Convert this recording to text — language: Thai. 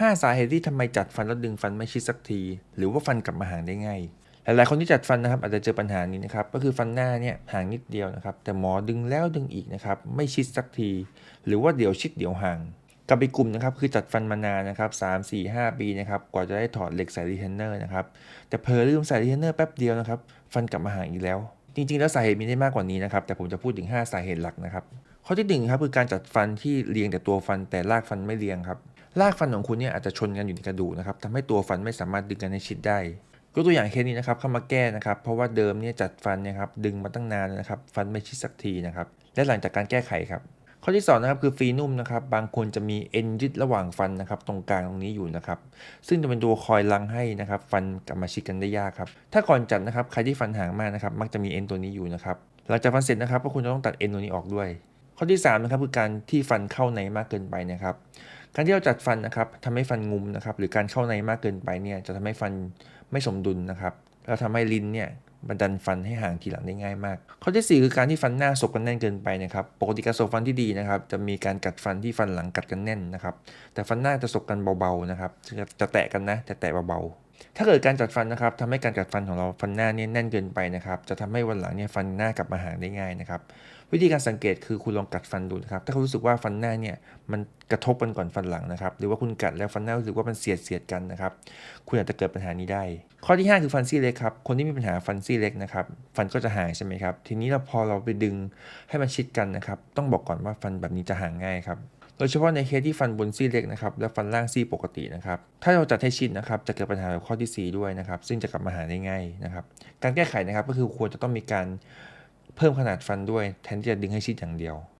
5 สาเหตุที่ทำไมจัดฟันแล้วดึงฟันไม่ชิดสักที หรือว่าฟันกลับมาห่างได้ง่ายหลายๆคนที่จัดฟันนะครับอาจจะเจอปัญหานี้นะครับก็คือฟันหน้าเนี่ยห่างนิดเดียวนะครับแต่หมอดึงแล้วดึงอีกนะครับไม่ชิดสักที หรือว่าเดี๋ยวชิดเดี๋ยวห่างกับอีกกลุ่มนะครับคือจัดฟันมานานนะครับสามสี่ห้าปีนะครับกว่าจะได้ถอดเหล็กใส่รีเทนเนอร์นะครับแต่เพลลืมใส่รีเทนเนอร์แป๊บเดียวนะครับฟันกลับมาห่างอีกแล้ว จริงๆ แล้วสาเหตุมีได้มากกว่านี้นะครับแต่ผมจะพูดถึง 5 สาเหตุหลักนะครับข้อที่หนึ่งครับคือการจัดฟันที่เรียงแต่ตัวฟันแต่รากฟันไม่เรียงครับ รากฟันของคุณเนี่ยอาจจะชนกันอยู่ในกระดูกนะครับทำให้ตัวฟันไม่สามารถดึงกันให้ชิดได้ยกตัวอย่างเคสนี้นะครับเข้ามาแก้นะครับ เพราะว่าเดิมเนี่ยจัดฟันนยครับดึงมาตั้งนานนะครับ ฟันไม่ชิดสักทีนะครับ และหลังจากการแก้ไขครับ ข้อที่2นะครับคือฟีนุ่มนะครับ บางคนจะมีเอ็นยึดระหว่างฟันนะครับ ตรงกลางตรงนี้อยู่นะครับ ซึ่งจะเป็นตัวคอยลังให้นะครับ ฟันกลับมาชิดกันได้ยากครับ ถ้าก่อนจัดนะครับใครที่ฟันห่างมากนะครับ มักจะมีเอ็นตัวนี้อยู่นะครับ หลังจากฟันเสร็จนะครับก็คุณจะต้องตัดเอ็นตัวนี้ออกด้วย ข้อที่3นะครับคือการที่ฟันเข้าในมากเกินไปนะครับการที่เราจัดฟันนะครับทำให้ฟันงุมนะครับหรือการเข้าในมากเกินไปเนี่ยจะทำให้ฟันไม่สมดุลนะครับแล้วทำให้ลิ้นเนี่ยบันดันฟันให้ห่างทีหลังได้ง่ายมาก ข้อที่ 4 คือการที่ฟันหน้าสบกันแน่นเกินไปนะครับปกติการสบฟันที่ดีนะครับ จะมีการกัดฟันที่ฟันหลังกัดกันแน่นนะครับ แต่ฟันหน้าจะสบกันเบาๆนะครับจะจะแตะกันนะแต่แตะเบาๆ ถ้าเกิดการจัดฟันนะครับทำให้การกัดฟันของเราฟันหน้าเนี่ยแน่นเกินไปนะครับ จะทำให้วันหลังเนี่ยฟันหน้ากลับมาห่างได้ง่ายนะครับ วิธีการสังเกตคือคุณลองกัดฟันดูนะครับ ถ้าคุณรู้สึกว่าฟันหน้าเนี่ยมันกระทบกันก่อนฟันหลังนะครับ หรือว่าคุณกัดแล้วฟันหน้ารู้สึกว่ามันเสียดเสียดกันนะครับ คุณอาจจะเกิดปัญหานี้ได้ ข้อที่ 5 คือฟันซี่เล็กครับ คนที่มีปัญหาฟันซี่เล็กนะครับ ฟันก็จะห่างใช่ไหมครับ ทีนี้เราพอเราไปดึงให้มันชิดกันนะครับ ต้องบอกก่อนว่าฟันแบบนี้จะห่างง่ายครับ โดยเฉพาะในเคสที่ฟันบนซี่เล็กนะครับและฟันล่างซี่ปกตินะครับถ้าเราจัดให้ชิดนะครับจะเกิดปัญหาแบบข้อที่ 4 ด้วยนะครับซึ่งจะกลับมาหาได้ง่ายนะครับการแก้ไขนะครับก็คือควรจะต้องมีการเพิ่มขนาดฟันด้วยแทนที่จะดึงให้ชิดอย่างเดียว